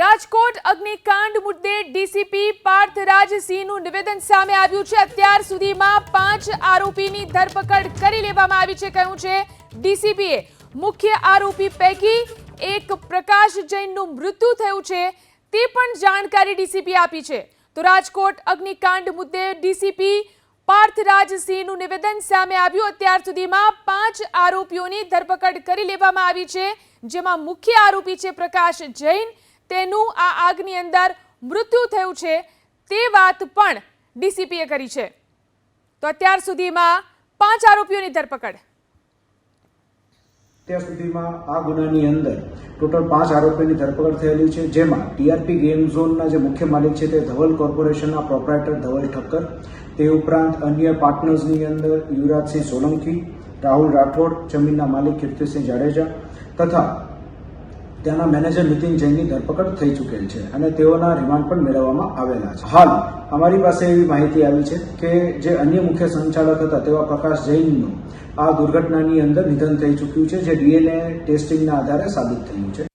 રાજકોટ અગ્નિકાંડ મુદ્દે ડીસીપી પાર્થરાજસિંહનું નિવેદન સામે આવ્યું છે. અત્યાર સુધીમાં પાંચ આરોપીની ધરપકડ કરી લેવામાં આવી છે. કહ્યું છે, ડીસીપીએ મુખ્ય આરોપી પૈકી એક પ્રકાશ જૈનનું મૃત્યુ થયું છે. તે પણ જાણકારી ડીસીપી આપી છે. તો રાજકોટ અગ્નિકાંડ મુદ્દે ડીસીપી પાર્થરાજસિંહનું નિવેદન સામે આવ્યું. અત્યાર સુધીમાં પાંચ આરોપીઓની ધરપકડ કરી લેવામાં આવી છે. જેમાં મુખ્ય આરોપી છે પ્રકાશ જૈન તેનું આ આગની અંદર મૃત્યુ થયું છે તે વાત પણ ડીસીપીએ કરી છે. તો અત્યાર સુધીમાં પાંચ આરોપીઓની ધરપકડ. અત્યાર સુધીમાં આ ગુનાની અંદર ટોટલ પાંચ આરોપીની ધરપકડ થયેલી છે, જેમાં ટીઆરપી ગેમ ઝોનના જે મુખ્ય માલિક છે તે ધવલ કોર્પોરેશનના પ્રોપરાઇટર ધવલ ઠક્કર, તે ઉપરાંત અન્ય પાર્ટનર્સની અંદર યુવરાજસિંહ સોલંકી, રાહુલ રાઠોડ, જમીનના માલિક કીર્તિસિંહ જાડેજા તથા ત્યાંના મેનેજર નીતિન જૈનની ધરપકડ થઈ ચૂકેલ છે અને તેઓના રિમાન્ડ પણ મેળવવામાં આવેલા છે. હાલ, અમારી પાસે એવી માહિતી આવી છે કે જે અન્ય મુખ્ય સંચાલક હતા તેવા પ્રકાશ જૈનનું આ દુર્ઘટનાની અંદર નિધન થઈ ચૂક્યું છે, જે ડીએનએ ટેસ્ટિંગના આધારે સાબિત થયું છે.